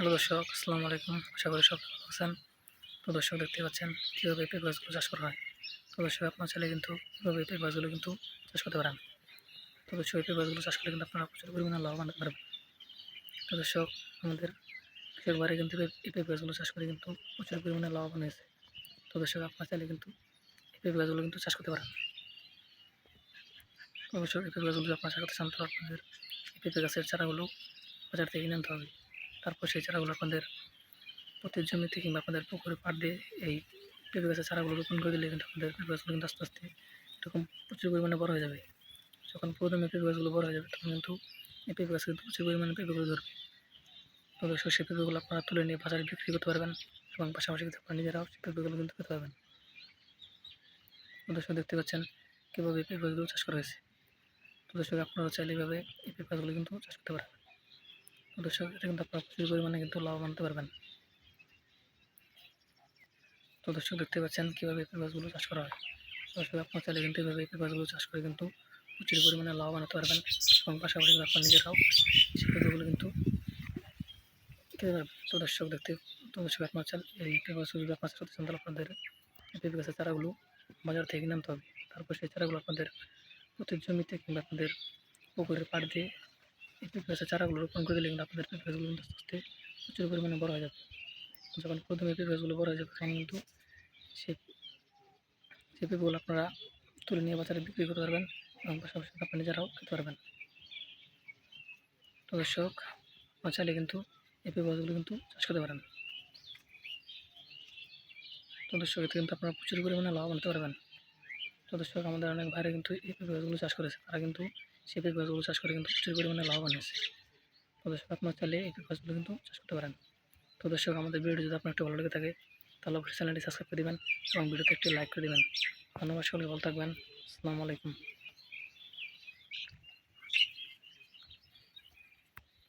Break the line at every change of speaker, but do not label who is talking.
Hello দর্শক, আসসালামু আলাইকুম। আশা করি সব ভালো আছেন। তো দর্শক, দেখতে পাচ্ছেন কীভাবে পেঁপে গাছগুলো চাষ করা হয়? তো দর্শক, আপনার চাইলে কিন্তু কীভাবে পেঁপে গাছগুলো কিন্তু চাষ করতে পারেন? তো দর্শক পেঁপে গাছগুলো চাষ করলে কিন্তু আপনারা প্রচুর পরিমাণে লাভবান হতে পারবেন। তো দর্শক, আমাদের বাড়ি কিন্তু এই পেঁপে গাছগুলো চাষ করে কিন্তু প্রচুর পরিমাণে লাভবান হয়েছে। তো দর্শক, আপনার চাইলে কিন্তু এই পেঁপে গাছগুলো কিন্তু চাষ করতে পারেন। তো দর্শক, এই পেঁপে গাছগুলো আপনার চাষ করতে চান তো আপনাদের পেঁপে গাছের চারাগুলো বাজার থেকে কিনে আনতে হবে। তারপর সেই চারাগুলো আপনাদের প্রতি জমিতে কিংবা আপনাদের পুকুরে পাট দিয়ে এই পেঁপে গাছের চারাগুলো রোপণ করে দিলে কিন্তু আপনাদের পেঁপে গাছগুলো কিন্তু আস্তে আস্তে এরকম প্রচুর পরিমাণে বড় হয়ে যাবে। যখন প্রথমে পেঁপে গাছগুলো বড় হয়ে যাবে, তখন কিন্তু এই পেঁপে গাছ কিন্তু প্রচুর পরিমাণে পেঁপেগুলো ধরবে। তো দর্শক সেই পেঁপেগুলো আপনারা তুলে নিয়ে বাজারে বিক্রি করতে পারবেন এবং পাশাপাশি কিন্তু আপনারা নিজেরাও সেই পেঁপেগুলো কিন্তু খেতে পারবেন। দর্শক দেখতে পাচ্ছেন কীভাবে পেঁপে গাছগুলো চাষ করা হয়েছে। তো দর্শক আপনারা চাইলে এইভাবে এই পেঁপে গাছগুলো কিন্তু চাষ করতে পারেন তো দর্শক এটা কিন্তু আপনারা প্রচুর পরিমাণে কিন্তু লাভবান হতে পারবেন। তো দর্শক দেখতে পাচ্ছেন কীভাবে পেঁপে গাছগুলো চাষ করা হয়। দর্শক, আপনার চাইলে কিন্তু এইভাবে পেঁপে গাছগুলো চাষ করে কিন্তু প্রচুর পরিমাণে লাভবান হতে পারবেন এবং পাশাপাশি আপনার নিজেরাও সেই পেঁপেগুলো কিন্তু তো দর্শক দেখতে, তো দর্শক আপনার চাল এই গাছ যদি আপনার করতে চান আপনাদের এই পেঁপে গাছের চারাগুলো বাজার থেকে কিনে আনতে হবে। তারপর সেই চারাগুলো আপনাদের প্রতি জমিতে কিংবা আপনাদের পুকুরের পাড় দিয়ে এই পেঁপে চারাগুলো রোপণ করে দিলে কিন্তু আপনাদের পেঁপে গাছগুলো কিন্তু আস্তে আস্তে প্রচুর পরিমাণে বড় হয়ে যাবে। যখন প্রথমে পেঁপে গাছগুলো বড় হয়ে যাবে, তখন কিন্তু সেই সেই পেঁপেগুলো আপনারা তুলে নিয়ে বাজারে বিক্রি করতে পারবেন এবং পাশাপাশি আপনারা নিজেরাও খেতে পারবেন। তো দর্শক, আপনারা কিন্তু এই পেঁপে কিন্তু চাষ করতে পারেন। তো দর্শক, এতে কিন্তু আপনারা প্রচুর পরিমাণে লাভ আনতে পারবেন। তো দর্শক, আমাদের অনেক ভাইরা কিন্তু এই পেঁপে গাছগুলো চাষ করেছে। তারা কিন্তু পেঁপে গাছগুলো চাষ করে কিন্তু প্রচুর পরিমাণে লাভবান হয়েছে। তো দর্শক, আপনার চাইলে এই গাছগুলো কিন্তু চাষ করতে পারেন। তো দর্শক, আমাদের ভিডিও যদি আপনার একটু ভালো লেগে থাকে, তাহলে অবশ্যই চ্যানেলটি সাবস্ক্রাইব করে দেবেন এবং ভিডিওতে একটি লাইক করে দেবেন। ধন্যবাদ, সকলে ভালো থাকবেন। আসসালামু আলাইকুম।